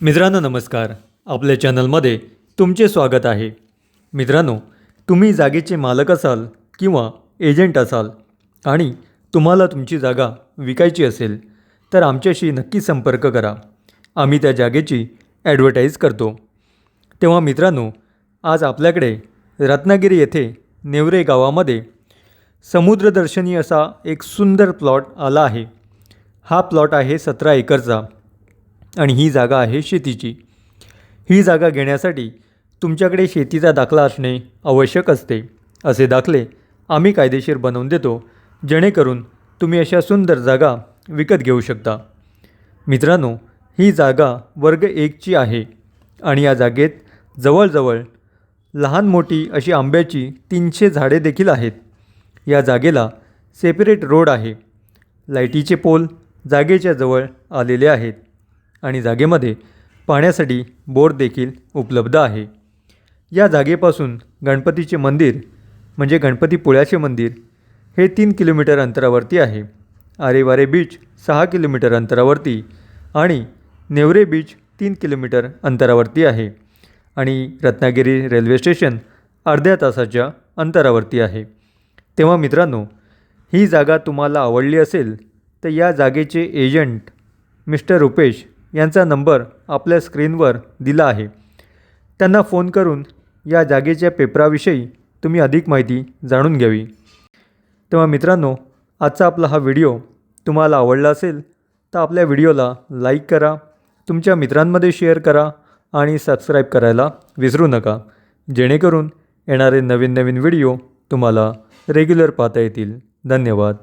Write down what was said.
मित्रांनो नमस्कार. आपल्या चॅनलमध्ये तुमचे स्वागत आहे. मित्रांनो तुम्ही जागेचे मालक असाल किंवा एजंट असाल आणि तुम्हाला तुमची जागा विकायची असेल तर आमच्याशी नक्की संपर्क करा. आम्ही त्या जागेची ॲडव्हर्टाईज करतो. तेव्हा मित्रांनो आज आपल्याकडे रत्नागिरी येथे नेवरे गावामध्ये समुद्रदर्शनी असा एक सुंदर प्लॉट आला आहे. हा प्लॉट आहे सतरा एकरचा. आणि ही जागा आहे शेतीची. ही जागा घेण्यासाठी तुमच्याकडे शेतीचा दाखला असणे आवश्यक असते असे दाखले आम्ही कायदेशीर बनवून देतो जेणेकरून तुम्ही अशा सुंदर जागा विकत घेऊ शकता. मित्रांनो ही जागा वर्ग एकची आहे आणि या जागेत जवळजवळ लहान मोठी अशी आंब्याची तीनशे झाडे देखील आहेत. या जागेला सेपरेट रोड आहे. लाईटीचे पोल जागेच्या जवळ आलेले आहेत. आणि जागेमध्ये पाण्यासाठी बोर देखील उपलब्ध आहे. या जागेपासून गणपतीचे मंदिर म्हणजे गणपतीपुळ्याचे मंदिर हे तीन किलोमीटर अंतरावरती आहे. आरेवारे बीच सहा किलोमीटर अंतरावरती आणि नेवरे बीच तीन किलोमीटर अंतरावरती आहे. आणि रत्नागिरी रेल्वे स्टेशन अर्ध्या तासाच्या अंतरावरती आहे. तेव्हा मित्रांनो ही जागा तुम्हाला आवडली असेल तर या जागेचे एजंट मिस्टर रुपेश यांचा नंबर आपल्या स्क्रीनवर दिला आहे. त्यांना फोन करून या जागेच्या पेपराविषयी तुम्ही अधिक माहिती जाणून घ्यावी. तेव्हा मित्रांनो आजचा आपला हा व्हिडिओ तुम्हाला आवडला असेल तर आपल्या व्हिडिओला लाईक करा तुमच्या मित्रांमध्ये शेअर करा आणि सबस्क्राईब करायला विसरू नका. जेणेकरून येणारे नवीन नवीन व्हिडिओ तुम्हाला रेग्युलर पाहता येतील. धन्यवाद.